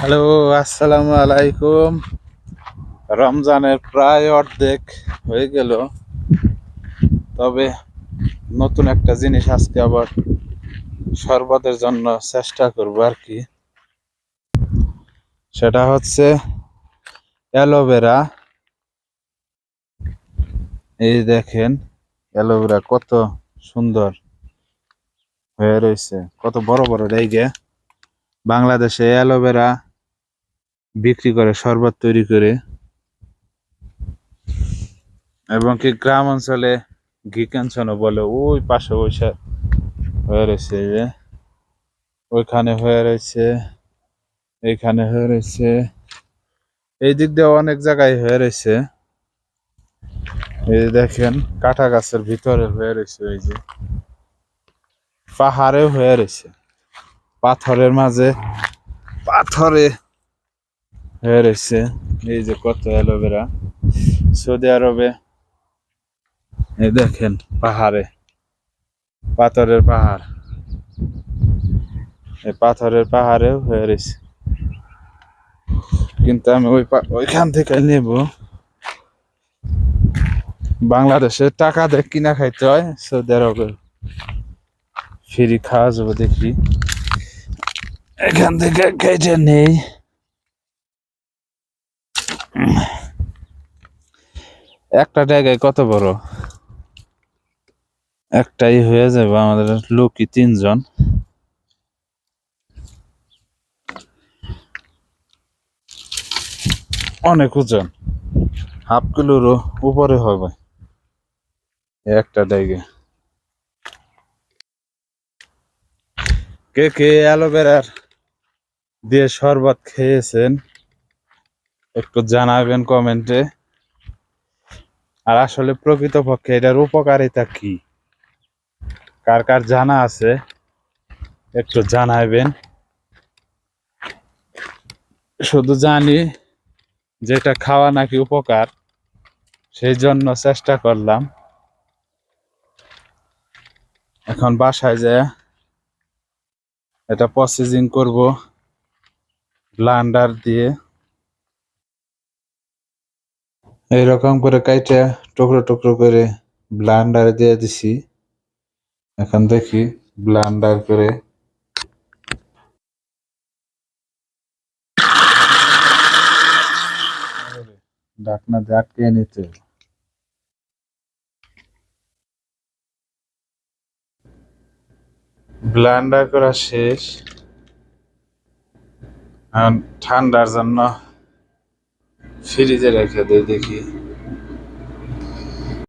Hello, আসসালামু আলাইকুম। রমজানের প্রায় অর্ধেক হয়ে গেল। তবে নতুন একটা জিনিস আজকে আবার শরবতের জন্য চেষ্টা করব আর কি। সেটা হচ্ছে অ্যালোভেরা। এই দেখেন, অ্যালোভেরা কত সুন্দর হয়ে রয়েছে, কত বড় বড় রেগে। বাংলাদেশে অ্যালোভেরা বিক্রি করে, শরবত তৈরি করে। এবং কি গ্রাম অঞ্চলে ঘি ক্যান্সনও বলে, ওই পাশে ওই সা- হয়ে রয়েছে যে। ওইখানে হয়ে রয়েছে এইখানে হয়ে রয়েছে। এই দিক দিয়ে অনেক জায়গায় হয়ে রয়েছে। এই দেখেন, কাঁটা গাছের ভিতরে হয়ে রয়েছে এই যে। পাহাড়েও হয়ে রয়েছে। পাথরের মাঝে, পাথরে হয়ে রয়েছে এই যে কত অ্যালোভেরা সৌদি আরবে এই দেখেন পাহাড়ে পাথরের পাহাড় এই পাথরের পাহাড়েও হয়ে রয়েছে কিন্তু আমি ওই ওইখান থেকে নেব বাংলাদেশে টাকা দিয়ে কিনা খাইতে হয় সৌদি আরবে ফ্রি খাওয়া যাব দেখি এখান থেকে কেটে নেই একটা জায়গায় কত বড়? একটাই হয়ে যাবে আমাদের লোকই তিনজন। অনেক ওজন। হাফ কিলোরও উপরে হবে। একটা জায়গায়। কে কে অ্যালোভেরার দিয়ে শরবত খেয়েছেন? একটু জানাবেন কমেন্টে। আর আসলে প্রকৃতপক্ষে এটার উপকারিতা কি? কার কার জানা আছে, একটু জানাবেন। শুধু জানি যেটা খাওয়া নাকি উপকার, সেই জন্য চেষ্টা করলাম। এখন বাসায় যায় এটা প্রসেসিং করব ব্লান্ডার দিয়ে। এইরকম করে কাইটা টুকরো টুকরো করে ব্লান্ডার দিয়ে দিছি। এখন দেখি ব্লান্ডার করে ডাকনা দিয়ে নিতে। ব্লান্ডার করা শেষ। ঠান্ডার জন্য ফ্রিজে রেখে দিই দেখি।